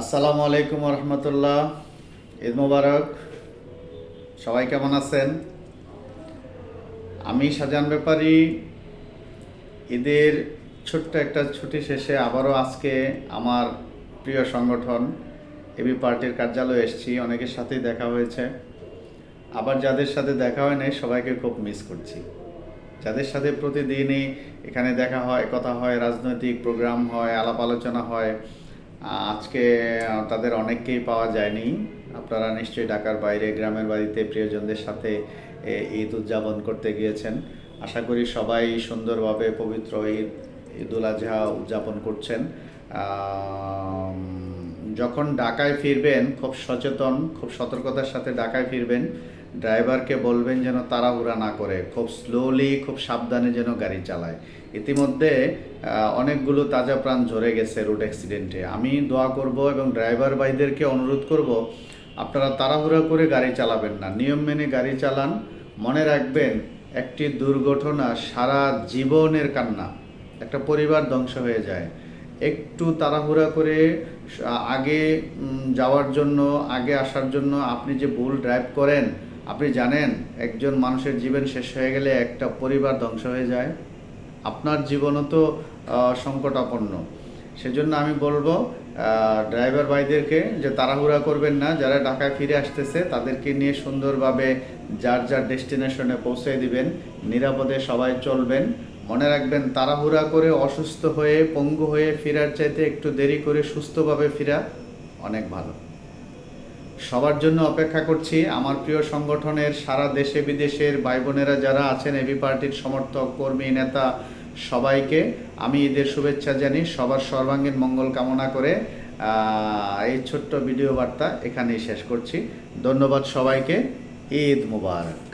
আসসালামু আলাইকুম রহমতুল্লাহ ঈদ মুবারক। সবাই কেমন আছেন? আমি সাজান ব্যাপারী। ঈদের ছোট্ট একটা ছুটি শেষে আবারও আজকে আমার প্রিয় সংগঠন, এবি পার্টির কার্যালয়ে এসেছি। অনেকের সাথেই দেখা হয়েছে। আবার যাদের সাথে দেখা হয় নাই, সবাইকে খুব মিস করছি। যাদের সাথে প্রতিদিনই এখানে দেখা হয়, কথা হয়, রাজনৈতিক প্রোগ্রাম হয়, আলাপ আলোচনা হয় আজকে তাদের অনেককেই পাওয়া যায়নি। আপনারা নিশ্চয়ই ঢাকার বাইরে, গ্রামের বাড়িতে প্রিয়জনদের সাথে ঈদ উদযাপন করতে গিয়েছেন। আশা করি সবাই সুন্দরভাবে পবিত্র ঈদ ঈদুল আজহা উদযাপন করছেন। যখন ঢাকায় ফিরবেন, খুব সচেতন, খুব সতর্কতার সাথে ঢাকায় ফিরবেন। ড্রাইভারকে বলবেন যেন তাড়াহুড়া না করে, খুব স্লোলি খুব সাবধানে যেন গাড়ি চালায়। ইতিমধ্যে অনেকগুলো তাজা প্রাণ ঝরে গেছে রোড অ্যাক্সিডেন্টে আমি দোয়া করব এবং ড্রাইভার ভাইদেরকে অনুরোধ করব, আপনারা তাড়াহুড়া করে গাড়ি চালাবেন না। নিয়ম মেনে গাড়ি চালান, মনে রাখবেন, একটি দুর্ঘটনা সারা জীবনের কান্না, একটা পরিবার ধ্বংস হয়ে যায়। একটু তাড়াহুড়া করে, আগে যাওয়ার জন্য, আগে আসার জন্য আপনি যে ভুল ড্রাইভ করেন আপনি জানেন, একজন মানুষের জীবন শেষ হয়ে গেলে একটা পরিবার ধ্বংস হয়ে যায়। আপনার জীবনও তো সংকটাপন্ন। সেজন্য আমি বলব ড্রাইভার ভাইদেরকে যে তাড়াহুড়া করবেন না, যারা ঢাকায় ফিরে আসতেছে, তাদেরকে নিয়ে সুন্দরভাবে যার যার ডেস্টিনেশনে পৌঁছে দিবেন, নিরাপদে সবাই চলবেন। মনে রাখবেন, তাড়াহুড়া করে অসুস্থ হয়ে, পঙ্গু হয়ে ফেরার চাইতে একটু দেরি করে সুস্থভাবে ফেরা অনেক ভালো। সবার জন্য অপেক্ষা করছি। আমার প্রিয় সংগঠনের সারা দেশে বিদেশের ভাই বোনেরা যারা আছেন এবি পার্টির সমর্থক, কর্মী, নেতা, সবাইকে আমি ঈদের শুভেচ্ছা জানি সবার সর্বাঙ্গীন মঙ্গল কামনা করে এই ছোট্ট ভিডিও বার্তা এখানেই শেষ করছি। ধন্যবাদ সবাইকে। ঈদ মুবারক।